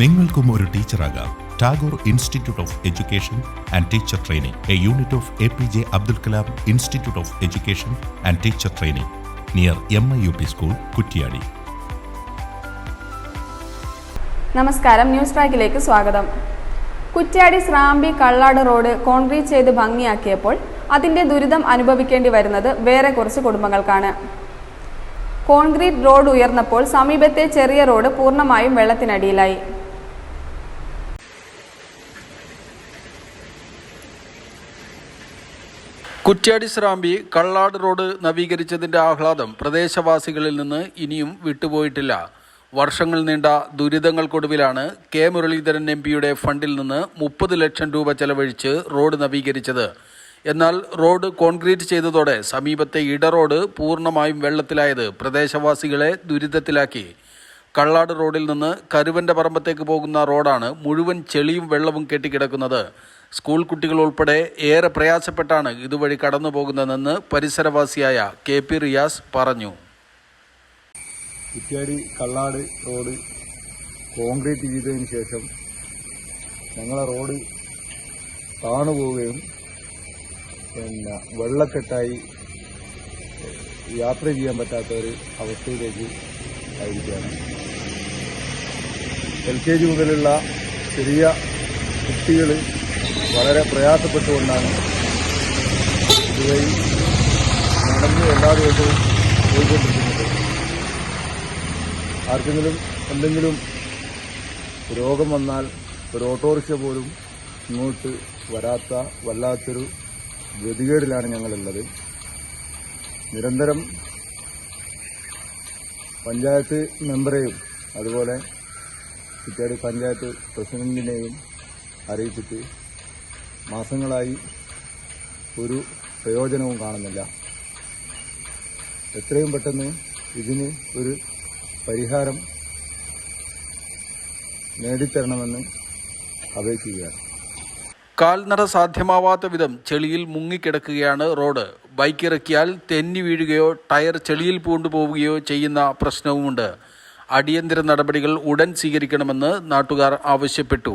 നിങ്ങൾക്കും ഒരു ടീച്ചറാകാം Tagore institute of education and teacher training a unit of A P J Abdul Kalam institute of education and teacher training near M I U P school Kuttiadi നമസ്കാരം news ട്രാക്കിലേക്ക് സ്വാഗതം Kuttiadi Srambi Kallad road concrete ചെയ്ത് ഭംഗിയാക്കിയപ്പോൾ അതിന്റെ ദുരിതം അനുഭവിക്കേണ്ടി വരുന്നത് വേറെ കുറച്ച് കുടുംബങ്ങൾക്കാണ് കോൺക്രീറ്റ് റോഡ് ഉയർന്നപ്പോൾ സമീപത്തെ ചെറിയ റോഡ് പൂർണ്ണമായും വെള്ളത്തിനടിയിലായി കുറ്റ്യാടി ശ്രാമ്പി കള്ളാട് റോഡ് നവീകരിച്ചതിന്റെ ആഹ്ലാദം പ്രദേശവാസികളിൽ നിന്ന് ഇനിയും വിട്ടുപോയിട്ടില്ല വർഷങ്ങൾ നീണ്ട ദുരിതങ്ങൾക്കൊടുവിലാണ് കെ മുരളീധരൻ എം പിയുടെ ഫണ്ടിൽ നിന്ന് മുപ്പത് ലക്ഷം രൂപ ചെലവഴിച്ച് റോഡ് നവീകരിച്ചത് എന്നാൽ റോഡ് കോൺക്രീറ്റ് ചെയ്തതോടെ സമീപത്തെ ഇട റോഡ് പൂർണ്ണമായും വെള്ളത്തിലായത് പ്രദേശവാസികളെ ദുരിതത്തിലാക്കി കള്ളാട് റോഡിൽ നിന്ന് കരുവന്റെ പറമ്പത്തേക്ക് പോകുന്ന റോഡാണ് മുഴുവൻ ചെളിയും വെള്ളവും കെട്ടിക്കിടക്കുന്നത് സ്കൂൾ കുട്ടികൾ ഉൾപ്പെടെ ഏറെ പ്രയാസപ്പെട്ടാണ് ഇതുവഴി കടന്നു പോകുന്നതെന്ന് പരിസരവാസിയായ കെ പി റിയാസ് പറഞ്ഞു കുറ്റ്യാടി കള്ളാട് റോഡ് കോൺക്രീറ്റ് ചെയ്തതിന് ശേഷം ഞങ്ങളെ റോഡ് താണു പോവുകയും പിന്നെ വെള്ളക്കെട്ടായി യാത്ര ചെയ്യാൻ പറ്റാത്ത ഒരു അവസ്ഥയിലേക്ക് ആയിരിക്കുകയാണ് എൽ കെ ജി മുതലുള്ള ചെറിയ കുട്ടികൾ വളരെ പ്രയാസപ്പെട്ടുകൊണ്ടാണ് ഇതുവഴി നടന്ന് എല്ലാ ദിവസവും പോയിക്കൊണ്ടിരിക്കുന്നത് ആർക്കെങ്കിലും എന്തെങ്കിലും രോഗം വന്നാൽ ഒരു ഓട്ടോറിക്ഷ പോലും ഇങ്ങോട്ട് വരാത്ത വല്ലാത്തൊരു ഗതികേടിലാണ് ഞങ്ങളുള്ളത് നിരന്തരം പഞ്ചായത്ത് മെമ്പറെയും അതുപോലെ കുറ്റിയാടി പഞ്ചായത്ത് പ്രസിഡന്റിനെയും അറിയിച്ചിട്ട് മാസങ്ങളായി ഒരു പ്രയോജനവും കാണുന്നില്ല എത്രയും പെട്ടെന്ന് ഇതിന് ഒരു പരിഹാരം നേടിത്തരണമെന്ന് അപേക്ഷിക്കുകയാണ് കാൽനട സാധ്യമാവാത്ത വിധം ചെളിയിൽ മുങ്ങിക്കിടക്കുകയാണ് റോഡ് ബൈക്ക് ഇറക്കിയാൽ തെന്നി വീഴുകയോ ടയർ ചെളിയിൽ പൂണ്ടു പോവുകയോ ചെയ്യുന്ന പ്രശ്നവുമുണ്ട് അടിയന്തര നടപടികൾ ഉടൻ സ്വീകരിക്കണമെന്ന് നാട്ടുകാർ ആവശ്യപ്പെട്ടു